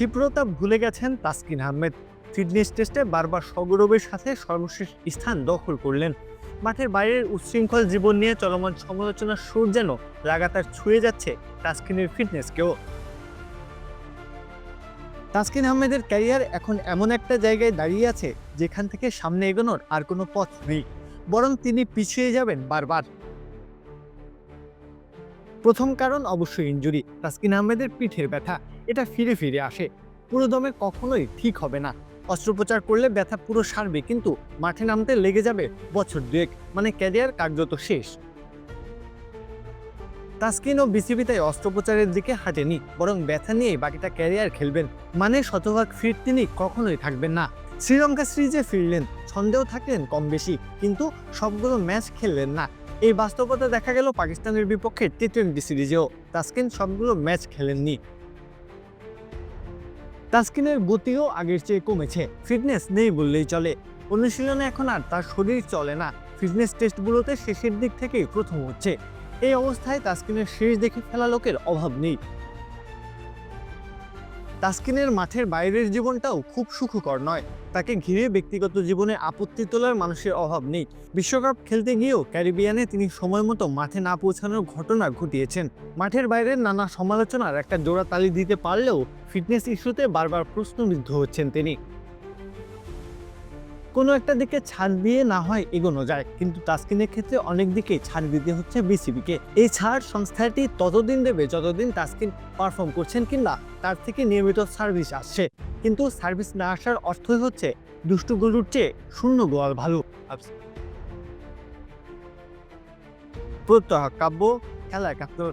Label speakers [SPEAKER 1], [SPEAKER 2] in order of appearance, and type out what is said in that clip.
[SPEAKER 1] ক্ষিপ্রতা ভুলে গেছেন তাসকিন আহমেদ। ফিটনেস টেস্টে বারবার সগৌরবের সাথে সর্বশেষ স্থান দখল করলেন। মাঠের বাইরের উচ্ছৃঙ্খল জীবন নিয়ে চলমান সমালোচনার সুর যেন লাগাতার ছুঁয়ে যাচ্ছে তাসকিনের ফিটনেসকেও। তাসকিন আহমেদের ক্যারিয়ার এখন এমন একটা জায়গায় দাঁড়িয়ে আছে, যেখান থেকে সামনে এগোনোর আর কোনো পথ নেই। বরং তিনি পিছিয়ে যাবেন বারবার। প্রথম কারণ অবশ্যই ইঞ্জুরি তাসকিন আহমেদের পিঠের ব্যথা। এটা ফিরে ফিরে আসে। পুরো দমে কখনোই ঠিক হবে না। অস্ত্রোপচার করলে ব্যথা পুরো সারবে, কিন্তু মাঠে নামতে লেগে যাবে বছর দুয়েক মানে ক্যারিয়ার কার্যত শেষ। তাসকিন ও বিসিবি তাই অস্ত্রোপচারের দিকে হাঁটেনি, বরং ব্যথা নিয়েই বাকিটা ক্যারিয়ার খেলবেন। মানে শতভাগ ফিট তিনি কখনোই থাকবেন না। শ্রীলঙ্কা সিরিজে ফিরলেন ছন্দেও থাকলেন কম বেশি, কিন্তু সবগুলো ম্যাচ খেললেন না। এই বাস্তবতা দেখা গেল পাকিস্তানের বিপক্ষে টি টোয়েন্টি সিরিজেও। তাসকিন সবগুলো ম্যাচ খেলেননি। তাসকিনের গতিও আগের চেয়ে কমেছে। ফিটনেস নেই বললেই চলে। অনুশীলনে এখন আর তার শরীর চলে না। ফিটনেস টেস্টগুলোতে শেষের দিক থেকেই প্রথম হচ্ছে। এই অবস্থায় তাসকিনের শেষ দেখে ফেলা লোকের অভাব নেই। তাসকিনের মাঠের বাইরের জীবনটাও খুব সুখকর নয়। তাকে ঘিরে ব্যক্তিগত জীবনে আপত্তি তোলার মানুষের অভাব নেই। বিশ্বকাপ খেলতে গিয়েও ক্যারিবিয়ানে তিনি সময় মতো মাঠে না পৌঁছানোর ঘটনা ঘটিয়েছেন। মাঠের বাইরের নানা সমালোচনার একটা জোড়া তালি দিতে পারলেও ফিটনেস ইস্যুতে বারবার প্রশ্নবিদ্ধ হচ্ছেন তিনি। কোনো একটা দিকে ছাড় দিয়ে না হয় এগোনো যায়, কিন্তু তাসকিনের ক্ষেত্রে অনেক দিকে ছাড় দিতে হচ্ছে বিসিবিকে। এই ছাড় সংস্থাটি ততদিন দেবে যতদিন তাসকিন পারফর্ম করছেন কিংবা তার থেকে নিয়মিত সার্ভিস আসছে। কিন্তু সার্ভিস না আসার অর্থই হচ্ছে দুষ্টু গরুর চেয়ে শূন্য গোয়াল ভালো। প্রত্যহ কাব্য খেলা একাত্তর